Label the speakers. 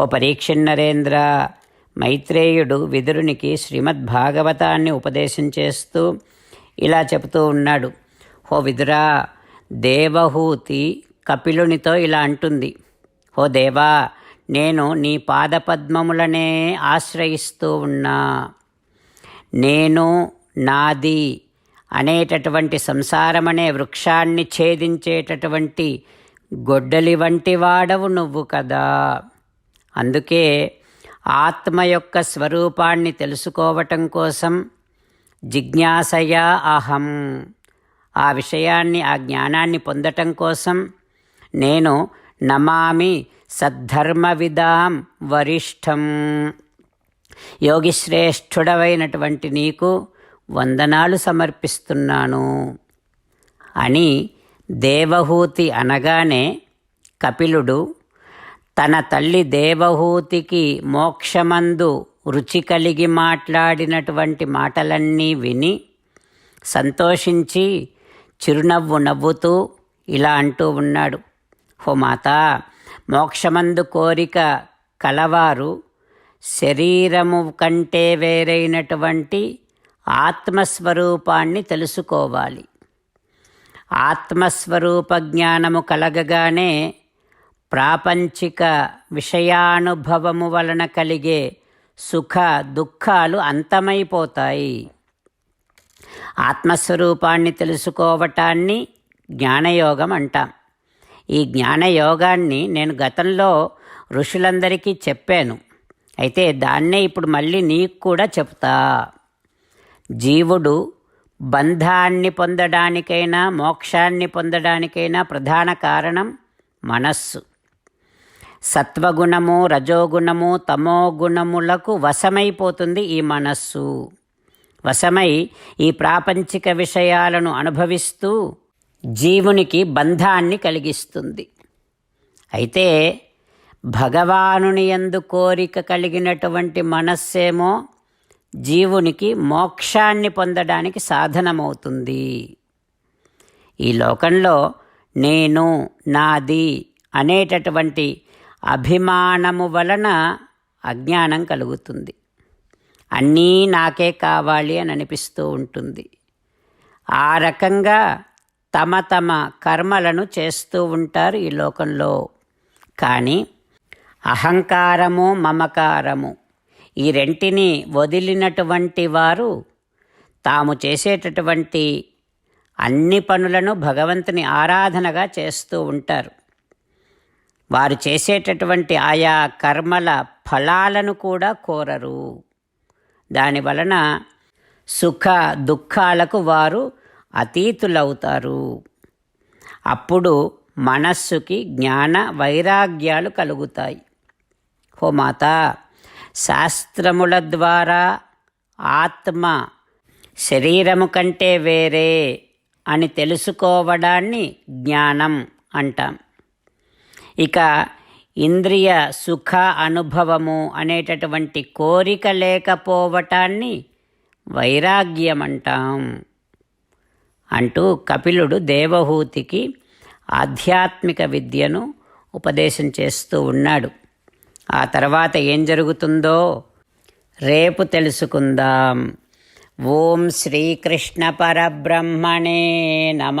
Speaker 1: ఓ పరీక్షిన్నరేంద్ర మైత్రేయుడు విదురునికి శ్రీమద్భాగవతాన్ని ఉపదేశం చేస్తూ ఇలా చెబుతూ ఉన్నాడు. ఓ విదురా దేవహూతి కపిలునితో ఇలా అంటుంది. ఓ దేవా నేను నీ పాదపద్మములనే ఆశ్రయిస్తూ ఉన్నా. నేను నాది అనేటటువంటి సంసారమనే వృక్షాన్ని ఛేదించేటటువంటి గొడ్డలి వంటి వాడవు నువ్వు కదా. అందుకే ఆత్మ యొక్క స్వరూపాన్ని తెలుసుకోవటం కోసం జిజ్ఞాసయా అహం. ఆ విషయాన్ని ఆ జ్ఞానాన్ని పొందటం కోసం నేను నమామి సద్ధర్మవిదాం వరిష్టం. యోగిశ్రేష్ఠుడవైనటువంటి నీకు వందనాలు సమర్పిస్తున్నాను. అని దేవహూతి అనగానే కపిలుడు తన తల్లి దేవహూతికి మోక్షమందు రుచి కలిగి మాట్లాడినటువంటి మాటలన్నీ విని సంతోషించి చిరునవ్వు నవ్వుతూ ఇలా అంటూ ఉన్నాడు. హో మాత మోక్షమందు కోరిక కలవారు శరీరము కంటే వేరైనటువంటి ఆత్మస్వరూపాన్ని తెలుసుకోవాలి. ఆత్మస్వరూప జ్ఞానము కలగగానే ప్రాపంచిక విషయానుభవము వలన కలిగే సుఖ దుఃఖాలు అంతమైపోతాయి. ఆత్మస్వరూపాన్ని తెలుసుకోవటాన్ని జ్ఞానయోగం అంటాం. ఈ జ్ఞానయోగాన్ని నేను గతంలో ఋషులందరికీ చెప్పాను. అయితే దాన్నే ఇప్పుడు మళ్ళీ నీకు కూడా చెప్తా. జీవుడు బంధాన్ని పొందడానికైనా మోక్షాన్ని పొందడానికైనా ప్రధాన కారణం మనస్సు. సత్వగుణము రజోగుణము తమోగుణములకు వశమైపోతుంది ఈ మనస్సు. వశమై ఈ ప్రాపంచిక విషయాలను అనుభవిస్తూ జీవునికి బంధాన్ని కలిగిస్తుంది. అయితే భగవానుని యందు కోరిక కలిగినటువంటి మనస్సేమో జీవునికి మోక్షాన్ని పొందడానికి సాధనమవుతుంది. ఈ లోకంలో నేను నాది అనేటటువంటి అభిమానము వలన అజ్ఞానం కలుగుతుంది. అన్నీ నాకే కావాలి అని అనిపిస్తూ ఉంటుంది. ఆ రకంగా తమ తమ కర్మలను చేస్తూ ఉంటారు ఈ లోకంలో. కానీ అహంకారము మమకారము ఈ రెంటిని వదిలినటువంటి వారు తాము చేసేటటువంటి అన్ని పనులను భగవంతుని ఆరాధనగా చేస్తూ ఉంటారు. వారు చేసేటటువంటి ఆయా కర్మల ఫలాలను కూడా కోరరు. దానివలన సుఖ దుఃఖాలకు వారు అతీతులవుతారు. అప్పుడు మనస్సుకి జ్ఞాన వైరాగ్యాలు కలుగుతాయి. హో మాత శాస్త్రముల ద్వారా ఆత్మ శరీరము కంటే వేరే అని తెలుసుకోవడాన్ని జ్ఞానం అంటాం. ఇక ఇంద్రియ సుఖ అనుభవము అనేటటువంటి కోరిక లేకపోవటాన్ని వైరాగ్యం అంటాం అంటూ కపిలుడు దేవహూతికి ఆధ్యాత్మిక విద్యను ఉపదేశం చేస్తూ ఉన్నాడు. ఆ తర్వాత ఏం జరుగుతుందో రేపు తెలుసుకుందాం. ఓం శ్రీకృష్ణ పరబ్రహ్మణే నమ.